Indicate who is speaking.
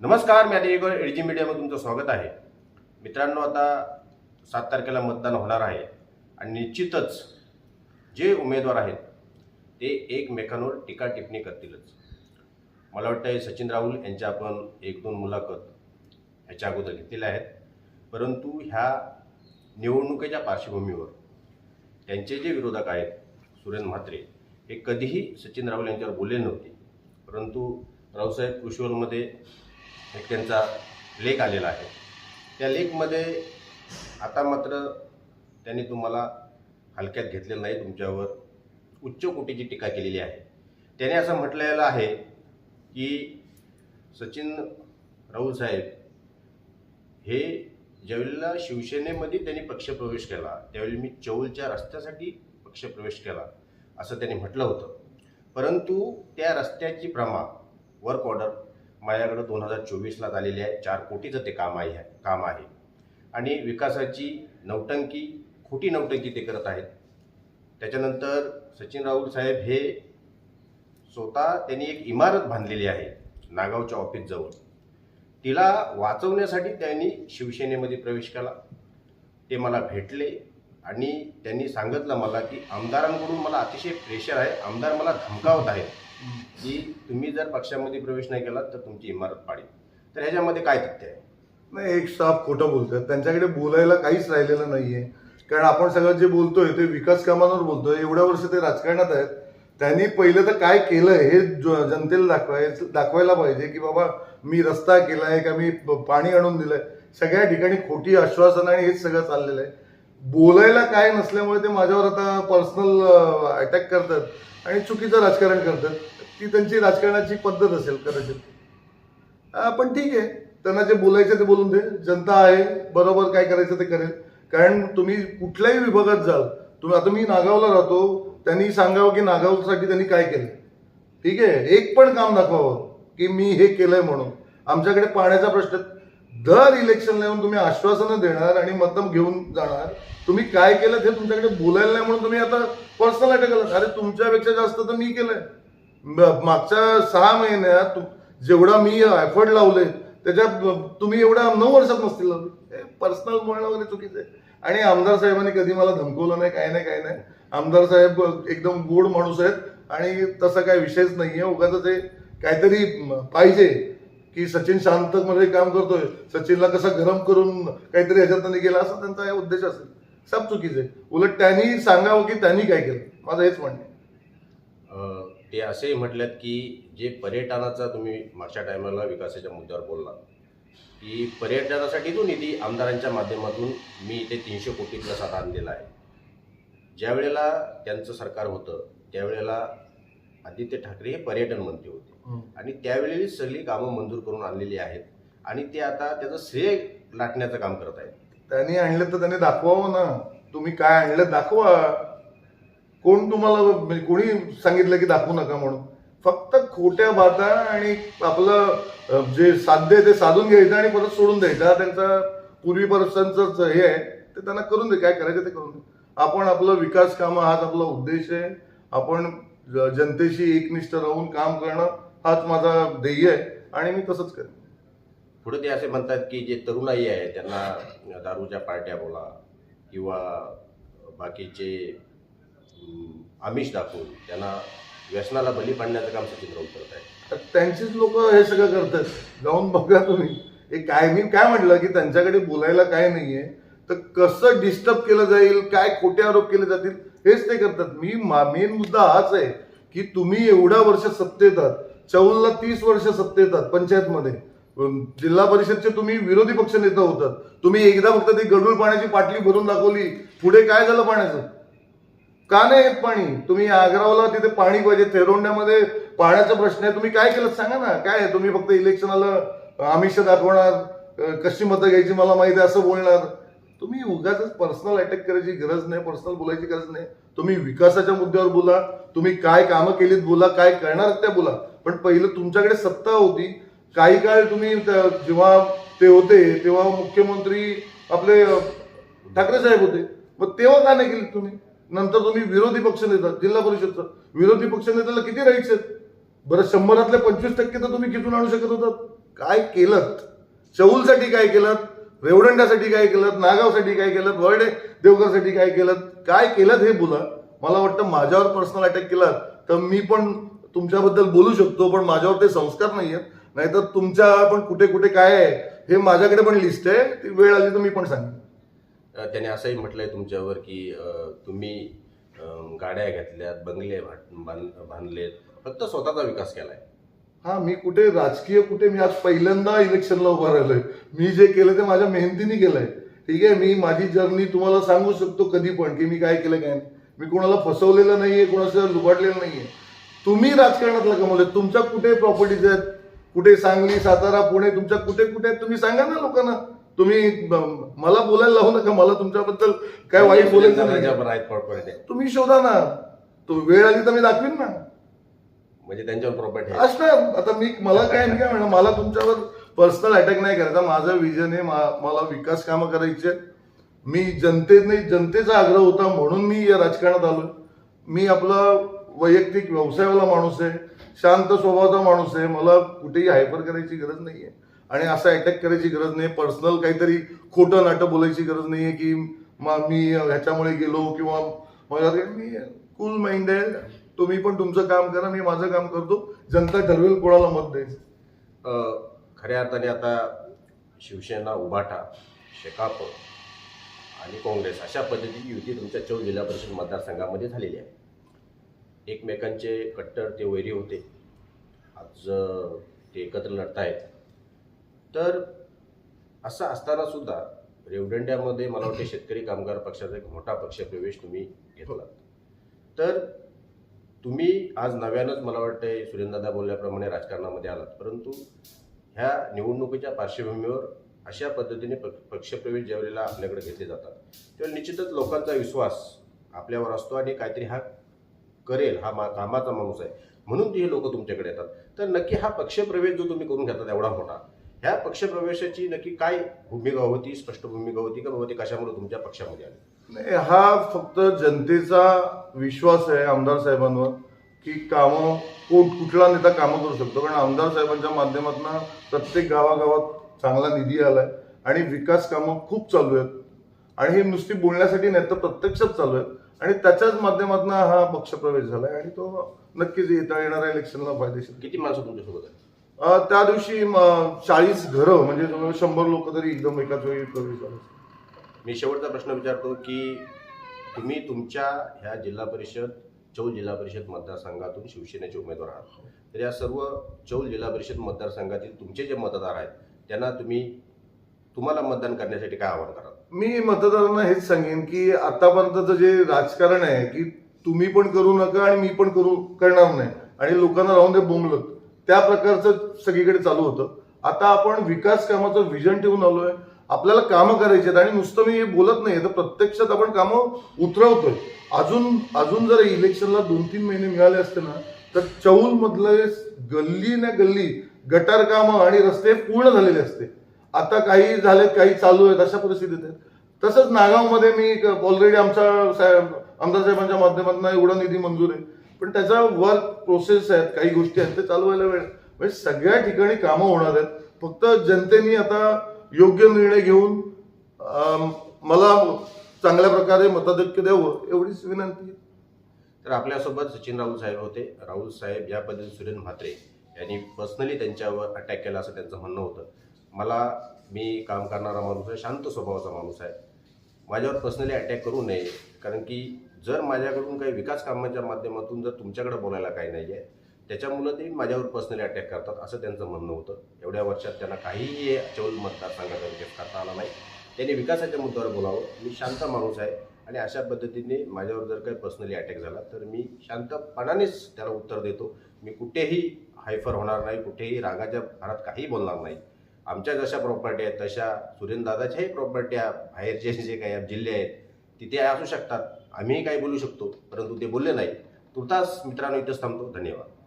Speaker 1: नमस्कार मी आता एडजी मीडियामध्ये तुमचं स्वागत आहे. मित्रांनो आता सात तारखेला मतदान होणार आहे आणि निश्चितच जे उमेदवार आहेत ते एकमेकांवर टीका टिप्पणी करतीलच. मला वाटतं सचिन राहुल यांच्या आपण एक दोन मुलाखत ह्याच्या अगोदर घेतलेल्या आहेत. परंतु ह्या निवडणुकीच्या पार्श्वभूमीवर त्यांचे जे विरोधक आहेत सुरेंद्र म्हात्रे हे कधीही सचिन राहुल यांच्यावर बोलले नव्हते. परंतु रावसाहेब कृषीवलमध्ये एक त्यांचा लेख आलेला आहे. त्या लेखमध्ये आता मात्र त्यांनी तुम्हाला हलक्यात घेतलेलं नाही तुमच्यावर उच्च कोटीची टीका केलेली आहे. त्याने असं म्हटलेलं आहे की सचिन राहुल साहेब हे ज्यावेळेला शिवसेनेमध्ये त्यांनी पक्षप्रवेश केला त्यावेळी मी चौलच्या रस्त्यासाठी पक्षप्रवेश केला असं त्यांनी म्हटलं होतं. परंतु त्या रस्त्याची प्रमा वर्क ऑर्डर माझ्याकडं दोन हजार चोवीसला झालेली आहे. चार कोटीचं ते काम आहे काम आहे. आणि विकासाची नौटंकी खोटी नौटंकी ते करत आहेत. त्याच्यानंतर सचिन राहुल साहेब हे स्वतः त्यांनी एक इमारत बांधलेली आहे नागावच्या ऑफिसजवळ. तिला वाचवण्यासाठी त्यांनी शिवसेनेमध्ये प्रवेश केला. ते मला भेटले आणि त्यांनी सांगितलं मला की आमदारांकडून मला अतिशय प्रेशर आहे. आमदार मला धमकावत आहेत. की तुम्ही जर पक्षामध्ये प्रवेश नाही केला तर तुमची इमारत पाडेल तर ह्याच्यामध्ये काय तथ्य आहे?
Speaker 2: नाही एक स्टाफ खोटं बोलतात त्यांच्याकडे बोलायला काहीच राहिलेलं नाहीये. कारण आपण सगळं जे बोलतोय ते विकास कामांवर बोलतोय. एवढ्या वर्ष ते राजकारणात आहेत. त्यांनी पहिलं तर काय केलं हे ज- जनतेला दाखवायचं दाखवायला पाहिजे की बाबा मी रस्ता केलाय का मी प- पाणी आणून दिलंय. सगळ्या ठिकाणी खोटी आश्वासनं आणि हेच सगळं चाललेलं आहे. बोलायला काय नसल्यामुळे ते माझ्यावर आता पर्सनल अटॅक करतात आणि चुकीचं राजकारण करतात. ती त्यांची राजकारणाची पद्धत असेल कदाचित. पण ठीक आहे. त्यांना जे बोलायचं ते बोलून दे. जनता आहे बरोबर काय करायचं ते करेल. कारण तुम्ही कुठल्याही विभागात जाल तुम्ही आता मी नागावला राहतो त्यांनी सांगावं की नागावसाठी त्यांनी काय केलं ठीक आहे. एक पण काम दाखवावं की मी हे केलंय म्हणून. आमच्याकडे पाण्याचा प्रश्न दर इलेक्शनला येऊन तुम्ही आश्वासनं देणार आणि मतम घेऊन जाणार. तुम्ही काय केलं हे तुमच्याकडे बोलायला नाही म्हणून तुम्ही आता पर्सनल अटॅक केलं. अरे तुमच्यापेक्षा जास्त तर मी केलंय. मागच्या सहा महिन्यात जेवढा मी एफर्ट लावले त्याच्यात तुम्ही एवढ्या नऊ वर्षात नसतील लावले. पर्सनल बोलणं वगैरे चुकीचं आहे. आणि आमदार साहेबांनी कधी मला धमकवलं नाही काय नाही काय नाही. आमदार साहेब एकदम गोड माणूस आहेत आणि तसा काय विषयच नाहीये. उगाच ते काहीतरी पाहिजे. की सचिन शांतमध्ये काम करतोय. सचिनला कसं गरम करून काहीतरी ह्याच्यात गेला केलं त्यांचा या उद्देश असेल. सब चुकीचं आहे. उलट त्यांनी सांगावं की त्यांनी काय केलं. माझं हेच म्हणणं
Speaker 1: ते असेही म्हटलेत की जे पर्यटनाचा तुम्ही मागच्या टायमाला विकासाच्या मुद्द्यावर बोलला की पर्यटनासाठी जो निधी आमदारांच्या माध्यमातून मी इथे तीनशे कोटीतला साठा आणलेला आहे. ज्या वेळेला त्यांचं सरकार होतं त्यावेळेला आदित्य ठाकरे हे पर्यटन मंत्री होते. आणि त्यावेळी सगळी कामं मंजूर करून आणलेली आहेत. आणि ते आता त्याचं श्रेय लाटण्याचं काम करत आहेत.
Speaker 2: त्यांनी आणलं तर त्यांनी दाखवावं ना. तुम्ही काय आणलं दाखवा. कोण तुम्हाला म्हणजे कोणी सांगितलं की दाखवू नका म्हणून. फक्त खोट्या बाता आणि आपलं जे साध्य आहे ते साधून घ्यायचं आणि परत सोडून द्यायचं. हा त्यांचा पूर्वीपासूनच हे आहे. ते त्यांना करून दे. काय करायचं ते करून दे. आपण आपलं विकास कामं हाच आपला उद्देश आहे. आपण जनतेशी एकनिष्ठ राहून काम करणं हाच माझा ध्येय आहे आणि मी तसंच करेन.
Speaker 1: पुढे ते असे म्हणतात की जे तरुणाई आहे त्यांना दारूच्या पार्ट्या बोला किंवा बाकीचे आमिष दाखवून त्यांना व्यसनाला बली पाडण्याचं काम सचिन राऊत करत आहेत.
Speaker 2: तर त्यांचीच लोक हे सगळं करतात. जाऊन बघा तुम्ही. हे काय मी काय म्हटलं की त्यांच्याकडे बोलायला काय नाहीये. तर कसं डिस्टर्ब केलं जाईल काय खोटे आरोप केले जातील तेच ते करतात. मी मेन मुद्दा हाच आहे की तुम्ही एवढ्या वर्ष सत्तेत आहात. चौलला तीस वर्ष सत्तेत आहात पंचायतमध्ये. जिल्हा परिषदचे तुम्ही विरोधी पक्ष नेता होतात. तुम्ही एकदा फक्त ती गडूळ पाण्याची पाटली भरून दाखवली. पुढे काय झालं पाण्याचं? का नाही येत पाणी? तुम्ही आग्रावला तिथे पाणी पाहिजे तेरोंड्यामध्ये पाण्याचा प्रश्न आहे. तुम्ही काय केलं? सांगा ना. काय तुम्ही फक्त इलेक्शनाला आमिष दाखवणार कशी मतं घ्यायची मला माहिती आहे असं बोलणार. तुम्ही उगाच पर्सनल अटॅक करायची गरज नाही पर्सनल बोलायची गरज नाही. तुम्ही विकासाच्या मुद्द्यावर बोला तुम्ही काय कामं केलीत बोला काय करणार त्या बोला. पण पहिलं तुमच्याकडे सत्ता होती. काही काळ तुम्ही जेव्हा ते होते तेव्हा मुख्यमंत्री आपले ठाकरे साहेब होते. मग तेव्हा का नाही केली तुम्ही? नंतर तुम्ही विरोधी पक्ष नेता जिल्हा परिषदचा. विरोधी पक्ष नेत्याला किती राईट्स आहेत? बरं शंभरातले पंचवीस टक्के तर तुम्ही खिचून आणू शकत होतात. काय केलं चौलसाठी काय केलं रेवडंड्यासाठी काय केलं नागावसाठी काय केलं वर्डे देवघरसाठी काय केलं काय केलं हे बोला मला वाटतं माझ्यावर पर्सनल अटॅक केला तर मी पण तुमच्याबद्दल बोलू शकतो पण माझ्यावर ते संस्कार नाही आहेत नाहीतर तुमच्या पण कुठे कुठे काय आहे हे माझ्याकडे पण लिस्ट आहे. ती वेळ आली तर मी पण सांगेन.
Speaker 1: त्याने असंही म्हटलंय तुमच्यावर की तुम्ही गाड्या घेतल्यात बंगले बांध- बांधलेत फक्त स्वतःचा विकास केलाय.
Speaker 2: हा मी कुठे राजकीय कुठे? मी आज पहिल्यांदा इलेक्शनला उभा राहिलोय. मी जे केलं ते माझ्या मेहनतीने केलंय. ठीक आहे? मी माझी जर्नी तुम्हाला सांगू शकतो कधी पण की मी काय केलं काय मी कोणाला फसवलेलं नाहीये कोणाचं लुबाडलेलं नाहीये. तुम्ही राजकारणातला कमवले तुमच्या कुठे प्रॉपर्टीज आहेत? कुठे सांगली सातारा पुणे तुमच्या कुठे कुठे आहेत? तुम्ही सांगा ना लोकांना. तुम्ही मला बोलायला लावू नका. मला तुमच्याबद्दल काय वाईट बोलायचं नाही. तुम्ही शोधा ना. तो वेळ आली तर मी दाखवीन ना.
Speaker 1: म्हणजे त्यांच्यावर प्रॉपर्टी
Speaker 2: असं आता मी मला काय काय म्हणा मला तुमच्यावर पर्सनल अटॅक नाही करायचा. माझं विजन आहे मला विकास कामं करायचे. मी जनतेने जनतेचा आग्रह होता म्हणून मी या राजकारणात आलो मी आपला वैयक्तिक व्यवसायावाला माणूस आहे. शांत स्वभावाचा माणूस आहे. मला कुठेही हायपर करायची गरज नाही आहे आणि असा अटॅक करायची गरज नाही पर्सनल काहीतरी खोटं नाटं बोलायची गरज नाही आहे की मग मी ह्याच्यामुळे गेलो किंवा मला मी कूल माइंड आहे. तुम्ही पण तुमचं काम करा मी माझं काम करतो. जनता ठरवेल कोणाला मत द्यायचं.
Speaker 1: खऱ्या अर्थाने आता शिवसेना उभाटा शेकाप आणि काँग्रेस अशा पद्धतीची युती तुमच्या चौ जिल्हा परिषद मतदारसंघामध्ये झालेली आहे. एकमेकांचे कट्टर ते वैरी होते. आज ते एकत्र लढतायत. तर असं असताना सुद्धा रेवडंड्यामध्ये मला वाटते शेतकरी कामगार पक्षाचा एक मोठा पक्षप्रवेश तुम्ही घेतला तर तुम्ही आज नव्यानंच मला वाटतंय सुरेंद्रदा बोलल्याप्रमाणे राजकारणामध्ये आलात. परंतु ह्या निवडणुकीच्या पार्श्वभूमीवर अशा पद्धतीने प पक्षप्रवेश ज्यावेळेला आपल्याकडे घेतले जातात तेव्हा निश्चितच लोकांचा विश्वास आपल्यावर असतो आणि काहीतरी हा करेल हा मा कामाचा माणूस आहे. म्हणून ते हे लोक तुमच्याकडे येतात. तर नक्की हा पक्षप्रवेश जो तुम्ही करून घेतात एवढा मोठा ह्या पक्षप्रवेशाची नक्की काय भूमिका होती स्पष्ट भूमिका होती का बाबा ते कशामुळे तुमच्या पक्षामध्ये आली?
Speaker 2: हा फक्त जनतेचा विश्वास आहे आमदार साहेबांवर की कामं कोण कुठला नेता कामं करू शकतो. कारण आमदार साहेबांच्या माध्यमातून प्रत्येक गावागावात चांगला निधी आलाय आणि विकास कामं खूप चालू आहेत. आणि ही नुसती बोलण्यासाठी नाही तर प्रत्यक्षात चालू आहेत. आणि त्याच्याच माध्यमातून हा पक्षप्रवेश झालाय आणि तो नक्कीच येता येणाऱ्या इलेक्शनला फायदेशीर
Speaker 1: किती माणसं तुमच्यासोबत आहेत?
Speaker 2: अं, त्या दिवशी चाळीस घरं म्हणजे जवळ शंभर लोक तरी एकदम एकाच वेळी प्रवेश झाले.
Speaker 1: मी शेवटचा प्रश्न विचारतो की तुम्ही तुमच्या ह्या जिल्हा परिषद चौल जिल्हा परिषद मतदारसंघातून शिवसेनेचे उमेदवार आहात. तर या सर्व चौल जिल्हा परिषद मतदारसंघातील तुमचे जे मतदार आहेत त्यांना तुम्ही तुम्हाला मतदान करण्यासाठी काय आवाहन कराल?
Speaker 2: मी मतदारांना हेच सांगेन की आतापर्यंतचं जे राजकारण आहे की तुम्ही पण करू नका आणि मी पण करू करणार नाही. आणि लोकांना राहून ते बोंबलत. त्या प्रकारचं सगळीकडे चालू होतं. आता आपण विकास कामाचं विजन ठेवून आहे आपल्याला कामं करायची आहेत आणि नुसतं मी हे बोलत नाही तर प्रत्यक्षात आपण कामं उतरवतोय. अजून अजून जर इलेक्शनला दोन तीन महिने मिळाले असते ना तर चौल मधले गल्ली ना गल्ली गटार कामं आणि रस्ते पूर्ण झालेले असते. आता काही झालेत काही चालू आहेत अशा परिस्थितीत आहेत. तसंच नागावमध्ये मी ऑलरेडी आमच्या साहेब आमदार साहेबांच्या माध्यमातून एवढा निधी मंजूर आहे. पण त्याचा वर्क प्रोसेस आहेत काही गोष्टी आहेत ते चालू व्हायला वेळ. म्हणजे सगळ्या ठिकाणी कामं होणार आहेत. फक्त जनतेने आता योग्य निर्णय घेऊन मला चांगल्या प्रकारे मताधिक्य द्यावं एवढीच विनंती आहे.
Speaker 1: तर आपल्यासोबत सचिन राहुल साहेब होते. राहुल साहेब या पद्धतीने सुरेंद्र म्हात्रे यांनी पर्सनली त्यांच्यावर अटॅक केला असं त्यांचं म्हणणं होतं. मला मी काम करणारा माणूस आहे शांत स्वभावाचा माणूस आहे. माझ्यावर पर्सनली अटॅक करू नये कारण की जर माझ्याकडून काही विकास कामाच्या माध्यमातून जर तुमच्याकडे बोलायला काही नाही आहे त्याच्यामुळं ते माझ्यावर पर्सनली अटॅक करतात असं त्यांचं म्हणणं होतं. एवढ्या वर्षात त्यांना काहीही चौल मतदारसंघाचा विकास करता आला नाही. त्यांनी विकासाच्या मुद्द्यावर बोलावं. मी शांत माणूस आहे आणि अशा पद्धतीने माझ्यावर जर काही पर्सनली अटॅक झाला तर मी शांतपणानेच त्याला उत्तर देतो. मी कुठेही हायफर होणार नाही कुठेही रागाच्या भरात काही बोलणार नाही. आमच्या जशा प्रॉपर्टी आहेत तशा सुरेंद्रदादाच्याही प्रॉपर्ट्या बाहेरचे जे काही जिल्हे आहेत तिथे असू शकतात. आम्हीही काही बोलू शकतो परंतु ते बोलले नाही. तुर्तास मित्रांनो इथंच थांबतो. धन्यवाद.